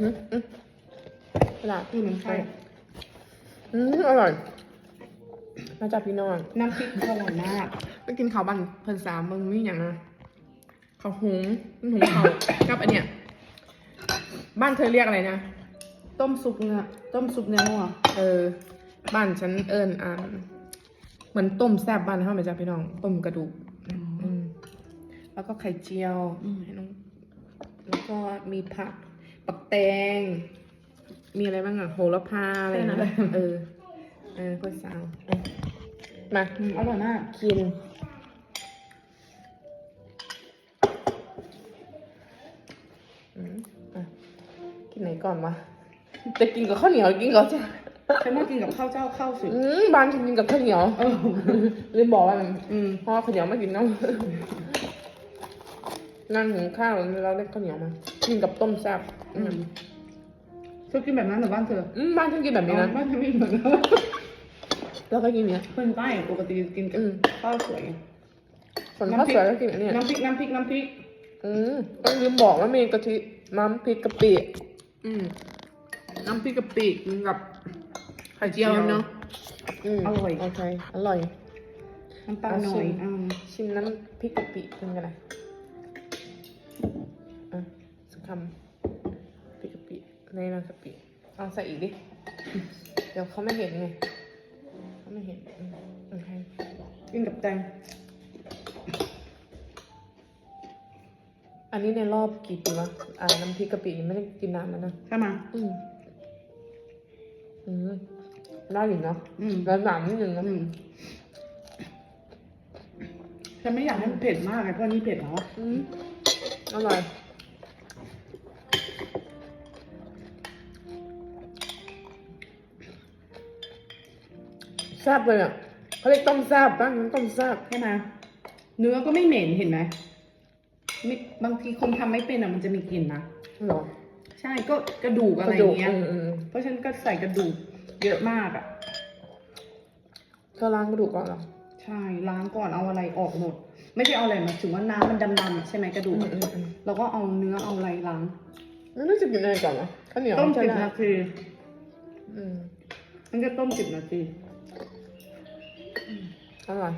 อืมมันใช่อืมอร่อยมาจากพี่น้องน้ำพริกอร่อยมากไปกินข้าวบันเพิ่นสามมึงมีอย่างนะข้าวหุงหุงข้าวกับอันเนี้ยบ้านเธอเรียกอะไรนะ ต้มซุปเนื้อต้มซุปเนื้อวัวเออ บ้านฉันเอิญอ่านเหมือนต้มแซ่บบ้านเขาไหมจ๊ะพี่น้องต้มกระดูกอืมแล้วก็ไข่เจียวให้น้องแล้วก็มีผัก ปักแตง มีอะไรบ้างอะโหระพาอะไรนะเออเออเพื่อนสาวอะมาอืมอร่อยมาก กิน อืมอะกินไหนก่อนวะ จะกินกับข้าวเหนียวกินกับจ้ะฉันมากินกับข้าวเจ้าข้าวสิอืมบานฉันกินกับข้าวเหนียวเออลืมบอกว่าอืมเพราะว่าข้าวเหนียวไม่กินน้ำนั่งหุงข้าวแล้วเรียกข้าวเหนียวมา กินกับต้มแซ่บ อือืมมเธอกินแบบนั้นเหรือบ้านเธออืมบ้านฉันกินแบบนี้นะบ้านฉันไม่เหมือนกันแล้วก็กินเนี้ย คนใต้ปกติกินกับอืม ข้าวสวย ส่วนข้าวสวยก็กินอันเนี้ยน้ำพริกน้ำพริกน้ำพริก อืมต้องลืมบอกว่ามีกะทิน้ำพริกกะปิอืมน้ำพริกกะปิกินกับไข่เจียวเนาะ อืมอร่อย โอเคอร่อย น้ำปลาหน่อยเอาชิมอืมชิมน้ำพริกกะปิกินกันเลยอะสักคำพริกกะปิในน้ำกะปิเอาใส่อีกดิ เดี๋ยวเขาไม่เห็นไงเขาไม่เห็นอืมโอเคกินกับแตงอันนี้ในรอบกี่ปีวะอ่าน้ำพริกกะปินี่ไม่ได้กินนานแล้วนะใช่ไหมอืมอืมได้อยู่เนาะอืมแล้วหนามนิดนึงนะอืมฉันไม่อยากให้มันเผ็ดมากไงเพราะนี่เผ็ดแล้วอืมอร่อย แซ่บเลยอะเขาเรียกต้มแซ่บบ้างต้มแซ่บใช่ไหมเนื้อก็ไม่เหม็นเห็นไหมไม่บางทีคนทำไม่เป็นอะมันจะมีกลิ่นนะเหรอใช่ก็กระดูกอะไรกระดูกเงี้ยอืมอืมเพราะฉันก็ใส่กระดูกเยอะมากอะเธอล้างกระดูกก่อนเหรอใช่ล้างก่อนเอาอะไรออกหมด ไม่ใช่เอาอะไรมาถึงว่าน้ำมันดำๆอะใช่ไหมกระดูอืกมอืมอืมแล้วก็เอาเนื้อเอาอะไรล้างแล้วรู้สึกกินอะไรก่อนเหรอข้าวเหนียวต้มใช่สิบไหมนาทีอืมมันก็ต้มสิบนาที อร่อย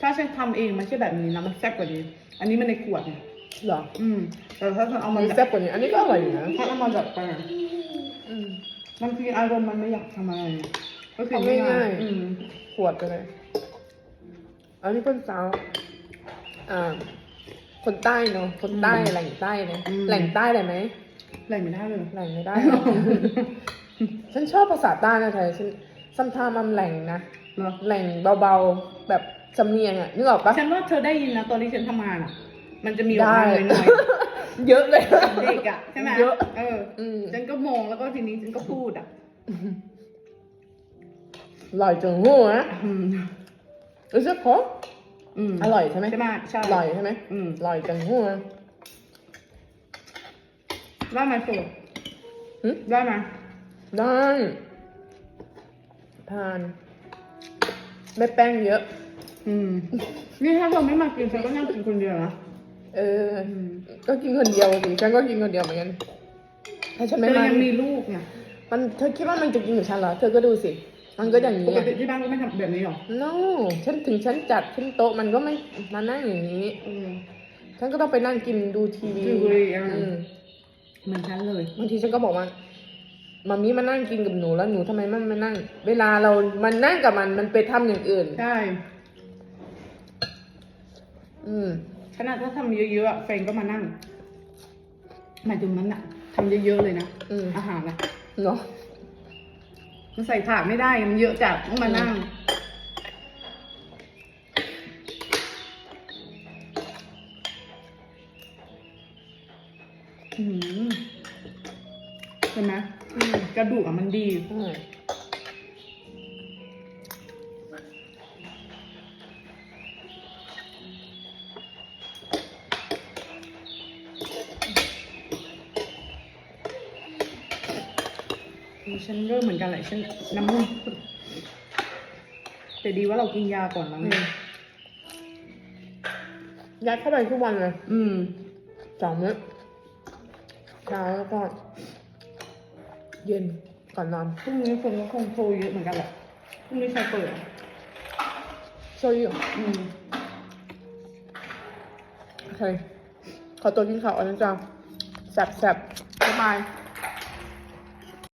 ถ้าฉันทำเองมันใช่แบบนี้นะมันแซ่บกว่านี้ อันนี้มันในขวดเนี่ยเหรอ อืม แต่ถ้าฉันเอามัมานแซ่บกว่านี้ อันนี้ก็อร่อยอยู่นะถ้าเอามาดัดแปลงอืม บางทีอารมณ์มันไม่อยากทำอะไรก็คือทำง่ายๆอืม ขวดไปเลยอันนี้คนสาวอ่า คนใต้เนาะ คนใต้แหล่งใต้เลยแหล่งใต้เลยไหมอะไรไม่ได้เลย แหล่งไม่ได้หรอกฉันชอบภาษาใต้นะเธอฉัน ซัมทามันแหล่งนะเหรอแหล่งเบาๆแบบสำเนียงอะนึกออกปะ ฉันว่าเธอได้ยินนะตอนที่ฉันทำงานอะ มันจะมีออกมาได้หน่อยเยอะเลย ๆเด็กอะใช่ไหมเยอะ เอออืมฉันก็มองแล้วก็ทีนี้ฉันก็พูดอะอร่อยจังหัวนะอืมรู้สึกพออืมอร่อยใช่ไหมใช่ไหมใช่อร่อยใช่ไหมอืมอร่อยจังหัวได้ไหมสูหึ ได้ไหมได้ ทาน ไม่แป้งเยอะ อืม นี่ถ้าเธอไม่มากินฉันก็นั่งกินคนเดียวนะเอออืมก็กินคนเดียวสิฉันก็กินคนเดียวเหมือนกันถ้าฉันเธไม่อมายังมีลูกเนี่ยมันเธอคิดว่ามันจะกินกับฉันเหรอเธอก็ดูสิ มันก็อย่างปนี้กติที่บ้านก็ไม่ทำแบบนี้หรอ no ฉันถึงฉันจัดขึ้นโต๊ะมันก็ไม่มานั่งอย่างนี้ เออ ฉันก็ต้องไปนั่งกินดูทีวีดูทีวีอะ อืมเหมือนฉันเลย บางทีฉันก็บอกว่า มามีมานั่งกินกับหนูแล้วหนูทำไมมันมานั่ง เวลาเรามันนั่งกับมันมันไปทำอย่างอื่น ใช่ อืม ขนาดถ้าทำเยอะๆอะแฟนก็มานั่งหมายถึงนั้นอะทำเยอะๆเลยนะอืม อาหารอะเนาะ มันใส่ถาดไม่ได้มันเยอะจัดต้องมานั่ง อืมเห็นไหมอืม กระดูกอะมันดีอืมฉันเริ่มเหมือนกันแหละฉันน้ำมูกแต่ดีว่าเรากินยาก่อนแล้วอืไงมยัดเข้าไปทุกวันเลย อืม สองมื้อเช้าแล้วก็ เย็นก่อนนอนพรุ่งนี้คนก็คงโทรเยอะเหมือนกันแหละพรุ่งนี้ใครเปิดโชยุอืมโอเคขอตัวกินข้าวอันนั้นจ้าแซ่บแซ่บบ๊ายบาย